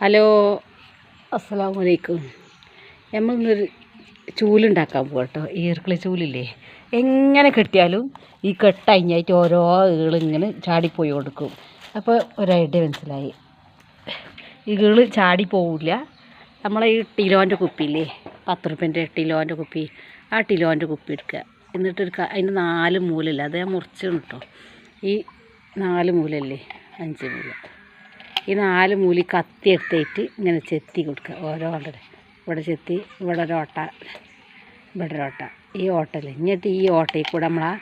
Hello. അസ്സാം വലൈക്കും നമ്മളിന്നൊരു ചൂലുണ്ടാക്കാൻ പോകാം കേട്ടോ ഈർക്കിളി ചൂലില്ലേ? എങ്ങനെ കെട്ടിയാലും ഈ കെട്ടഴിഞ്ഞായിട്ട് ഓരോ ഈളിങ്ങനെ ചാടിപ്പോയി കൊടുക്കും. അപ്പോൾ ഒരൈഡിയ മനസ്സിലായി. ഈൾ ചാടി പോവില്ല നമ്മളെ ഈ ടിലോന്റെ കുപ്പിയില്ലേ? പത്ത് റുപ്യന്റെ ടിലോന്റെ കുപ്പി. ആ ടിലോന്റെ കുപ്പി എടുക്കുക എന്നിട്ടൊരു അതിന്റെ നാല് മൂലല്ല? അത് ഞാൻ മുറിച്ചു കേട്ടോ ഈ നാല് മൂലല്ലേ? അഞ്ച് മൂല. ഈ നാല് മൂലി കത്തി എടുത്തിട്ട് ഇങ്ങനെ ചെത്തി കൊടുക്കുക. ഓരോ ഓട്ടടെ ഇവിടെ ചെത്തി ഇവിടെ ഒരു ഓട്ട ഇവിടെ ഒരു ഓട്ട. ഈ ഓട്ടയിൽ എന്നിട്ട് ഈ ഓട്ടയിൽ കൂടെ നമ്മൾ ആ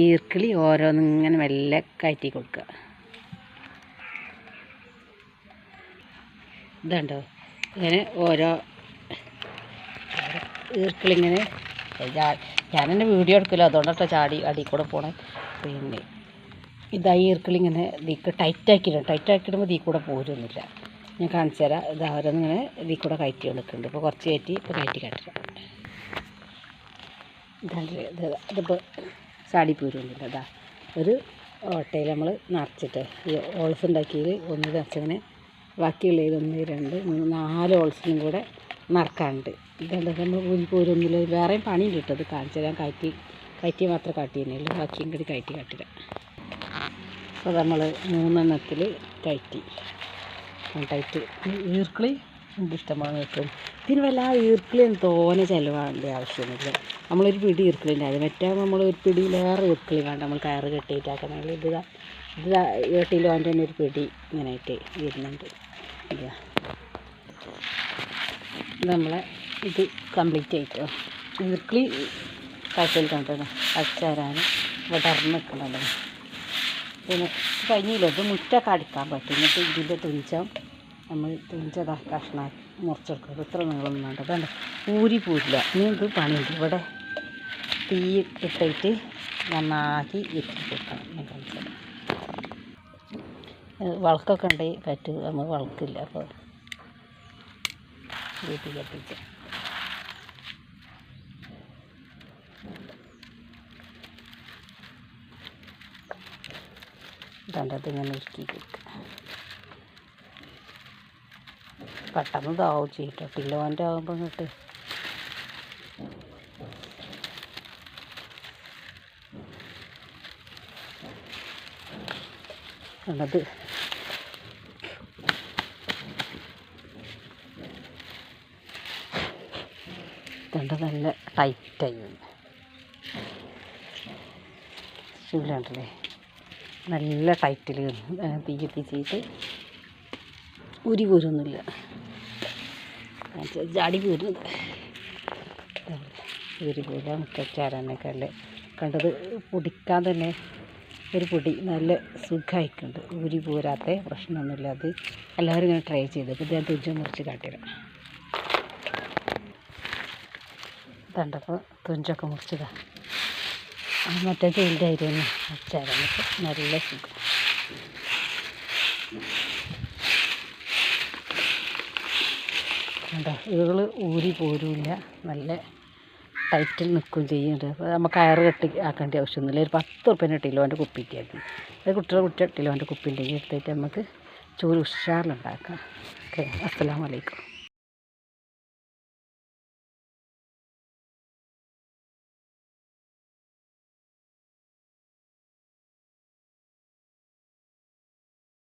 ഈർക്കിളി ഓരോന്നിങ്ങനെ മെല്ലെ കയറ്റി കൊടുക്കുക. ഇതുണ്ടോ? ഇങ്ങനെ ഓരോ ഈർക്കിളിങ്ങനെ ഞാനെന്റെ വീഡിയോ എടുക്കില്ല. അതുകൊണ്ടാട്ടോ ചാടി അടിയിൽ കൂടെ പോണേ. പിന്നെ ഇതാ ഈ ഈർക്കിളിങ്ങനെ ഇതിക്ക് ടൈറ്റാക്കിയിടും ടൈറ്റാക്കിയിടുമ്പോൾ ഇതിൽ കൂടെ പോരുന്നില്ല. ഞാൻ കാണിച്ചു തരാം. ഇത് ഓരോന്നിങ്ങനെ ഇതിൽ കൂടെ കയറ്റി കൊടുക്കുന്നുണ്ട് ഇപ്പോൾ കുറച്ച് കയറ്റി ഇപ്പോൾ കയറ്റി കയറ്റാം ഇതാണ് ഇത് ഇതിപ്പോൾ ചാടി പോരുന്നില്ല. ഇതാ ഒരു ഓട്ടയിൽ നമ്മൾ നിറച്ചിട്ട് ഈ ഓൾസ് ഉണ്ടാക്കിയിൽ ഒന്ന് നിറച്ചങ്ങനെ ബാക്കിയുള്ളത് ഒന്ന് രണ്ട് മൂന്ന് നാല് ഓൾസിനും കൂടെ നിറക്കാനുണ്ട്. ഇതുകൊണ്ട് നമ്മൾ ഊരി പോരൊന്നുമില്ല വേറെയും പണിയും കിട്ടും. ഇത് കാണിച്ചു തരാൻ കയറ്റി കയറ്റി മാത്രമേ കാട്ടി തന്നെയുള്ളൂ ബാക്കിയും കൂടി കയറ്റി കാട്ടില്ല അപ്പോൾ നമ്മൾ മൂന്നെണ്ണത്തിൽ ടൈറ്റി ടൈറ്റ് ഈർക്കിളി എനിക്ക് ഇഷ്ടമാണ് വെക്കും ഇതിന് വല്ല ഈർക്കിളി തോനെ ചിലവാകേണ്ട ആവശ്യമൊന്നുമില്ല. നമ്മളൊരു പിടി ഈർക്കിളി അത് മറ്റേ നമ്മൾ ഒരു പിടിയിലേറെ ഈർക്കിളി വേണ്ട. നമ്മൾ കയറ് കെട്ടിയിട്ടാക്കണമെങ്കിൽ ഇത് ഇത് ദാ ഏട്ടിലോ അതിന്റെ തന്നെ ഒരു പിടി ഇങ്ങനെയായിട്ട് വരുന്നുണ്ട്. നമ്മളെ ഇത് കംപ്ലീറ്റ് ആയിട്ടോ. ഈർക്കിളി കാഴ്ചയിൽ കണ്ടോ? അച്ചാരാണ് വിടർന്ന് നിൽക്കുന്നുണ്ടോ. ഇത് കഴിഞ്ഞില്ല ഇത് മുറ്റൊക്കെ അടിക്കാൻ പറ്റും. എന്നിട്ട് ഇതിന്റെ തുഞ്ചം നമ്മൾ തുഞ്ചതാ കഷ്ണം മുറിച്ചെടുക്കുന്നത് ഇത്ര നീളം വേണ്ട. വേണ്ട ഊരി പോരില്ല. ഇനി ഇത് പണിയുണ്ട്. ഇവിടെ തീ ഇട്ടിട്ട് നന്നാക്കി ഇറ്റി കൊടുക്കണം. വളക്കൊക്കെ ഉണ്ടെങ്കിൽ പറ്റും. നമ്മൾ വളക്കില്ല. അപ്പോൾ വീട്ടിൽ കത്തിച്ച് രണ്ടത് ഇങ്ങനെ ഉരുക്കി കൊടുക്കുക പെട്ടെന്ന് ഇതാവും ചെയ്യട്ടോ. കിലോന്റെ ആകുമ്പോൾ ഇങ്ങോട്ട്. കണ്ടത് രണ്ട് നല്ല ടൈറ്റായി വന്നു. ചൂലുണ്ടല്ലേ നല്ല ടൈറ്റിൽ തീ ചെയ്ത് ഉരി പോരൊന്നുമില്ല ജാടി പോരുന്നത് ഉരി പോരുക മുറ്റച്ചാരാനൊക്കെ അല്ലേ? കണ്ടത് പൊടിക്കാൻ തന്നെ ഒരു പൊടി നല്ല സുഖമായിട്ടുണ്ട് ഉരി പോരാത്ത പ്രശ്നമൊന്നുമില്ല. അത് എല്ലാവരും ഇങ്ങനെ ട്രൈ ചെയ്ത്. അപ്പോൾ ഞാൻ തുഞ്ചം മുറിച്ച് കാട്ടിടാം കണ്ടപ്പോൾ തുഞ്ചൊക്കെ മറ്റേ ചെയിന്റെ ആയിരുന്നു അച്ചാരനൊക്കെ നല്ല സുഖം. കണ്ടോ ഇതുകൾ ഊരി പോരുമില്ല നല്ല ടൈറ്റിൽ നിൽക്കുകയും ചെയ്യുന്നുണ്ട് അപ്പോൾ നമുക്ക് കയറ് കെട്ടി ആക്കേണ്ട ആവശ്യമൊന്നുമില്ല. ഒരു പത്ത് ഉറുപ്പ്യന്റെ അവന്റെ കുപ്പിക്കായിരുന്നു. അത് കുട്ടികളെ കുട്ടി കിട്ടിയില്ല കുപ്പി ഉണ്ടെങ്കിൽ എടുത്തിട്ട് നമുക്ക് ചോറ് ഉഷാറിലുണ്ടാക്കാം. ഓക്കെ അസ്സലാമലൈക്കും